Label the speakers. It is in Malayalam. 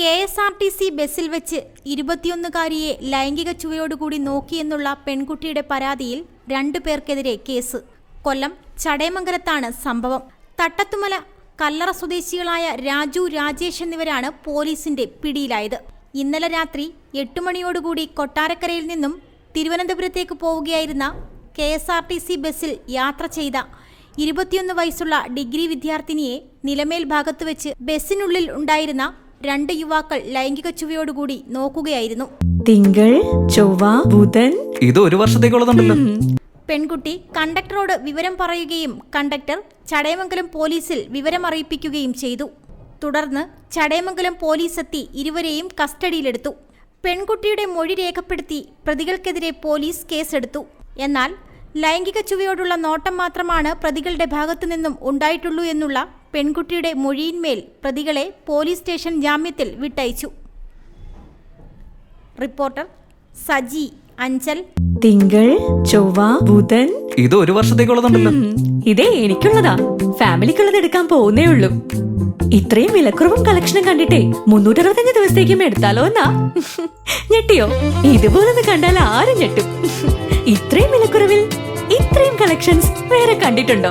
Speaker 1: K S R T C ബസ്സിൽ വെച്ച് ഇരുപത്തിയൊന്നുകാരിയെ ലൈംഗിക ചുവയോടുകൂടി നോക്കിയെന്നുള്ള പെൺകുട്ടിയുടെ പരാതിയിൽ രണ്ടു പേർക്കെതിരെ കേസ്. കൊല്ലം ചടയമംഗലത്താണ് സംഭവം. തട്ടത്തുമല കല്ലറ സ്വദേശികളായ രാജു രാജേഷ് എന്നിവരാണ് പോലീസിന്റെ പിടിയിലായത്. ഇന്നലെ രാത്രി എട്ട് മണിയോടുകൂടി കൊട്ടാരക്കരയിൽ നിന്നും തിരുവനന്തപുരത്തേക്ക് പോവുകയായിരുന്ന K S R T C ബസ്സിൽ യാത്ര ചെയ്ത ഇരുപത്തിയൊന്ന് വയസ്സുള്ള ഡിഗ്രി വിദ്യാർത്ഥിനിയെ നിലമേൽ ഭാഗത്ത് വെച്ച് ബസ്സിനുള്ളിൽ ഉണ്ടായിരുന്ന രണ്ട് യുവാക്കൾ ലൈംഗിക ചുവയോടുകൂടി നോക്കുകയായിരുന്നു.
Speaker 2: തിങ്കൾ ചൊവ്വ ബുധൻ.
Speaker 3: ഇത് ഒരു വർഷത്തേക്കുള്ളതുണ്ടല്ലോ.
Speaker 1: പെൺകുട്ടി കണ്ടക്ടറോട് വിവരം പറയുകയും കണ്ടക്ടർ ചടയമംഗലം പോലീസിൽ വിവരമറിയിപ്പിക്കുകയും ചെയ്തു. തുടർന്ന് ചടയമംഗലം പോലീസ് എത്തി ഇരുവരെയും കസ്റ്റഡിയിലെടുത്തു. പെൺകുട്ടിയുടെ മൊഴി രേഖപ്പെടുത്തി പ്രതികൾക്കെതിരെ പോലീസ് കേസെടുത്തു. എന്നാൽ ലൈംഗിക ചുവയോടുള്ള നോട്ടം മാത്രമാണ് പ്രതികളുടെ ഭാഗത്തു നിന്നും ഉണ്ടായിട്ടുള്ളൂ എന്നുള്ള പെൺകുട്ടിയുടെ മൊഴിയിന്മേൽ പ്രതികളെ പോലീസ് സ്റ്റേഷൻ ജാമ്യത്തിൽ വിട്ടയച്ചു. റിപ്പോർട്ടർ സജി അഞ്ചൽ.
Speaker 2: തിങ്കൾ ചൊവ്വ ബുധൻ.
Speaker 3: ഇത് ഒരു വർഷത്തേക്കുള്ളതുണ്ടല്ലോ.
Speaker 2: ഇതേ എനിക്കുള്ളതാ. ഫാമിലിക്കുള്ളത് എടുക്കാൻ പോകുന്നേ ഉള്ളൂ. ഇത്രയും വിലക്കുറവും കളക്ഷനും കണ്ടിട്ടേ മുന്നൂറ്ററുപത്തഞ്ച് ദിവസത്തേക്കും എടുത്താലോ എന്നാ? ഞെട്ടിയോ? ഇതുപോലൊന്ന് കണ്ടാൽ ആരും ഞെട്ടും. ഇത്രയും വിലക്കുറവിൽ ഇത്രയും കളക്ഷൻസ് വേറെ കണ്ടിട്ടുണ്ടോ?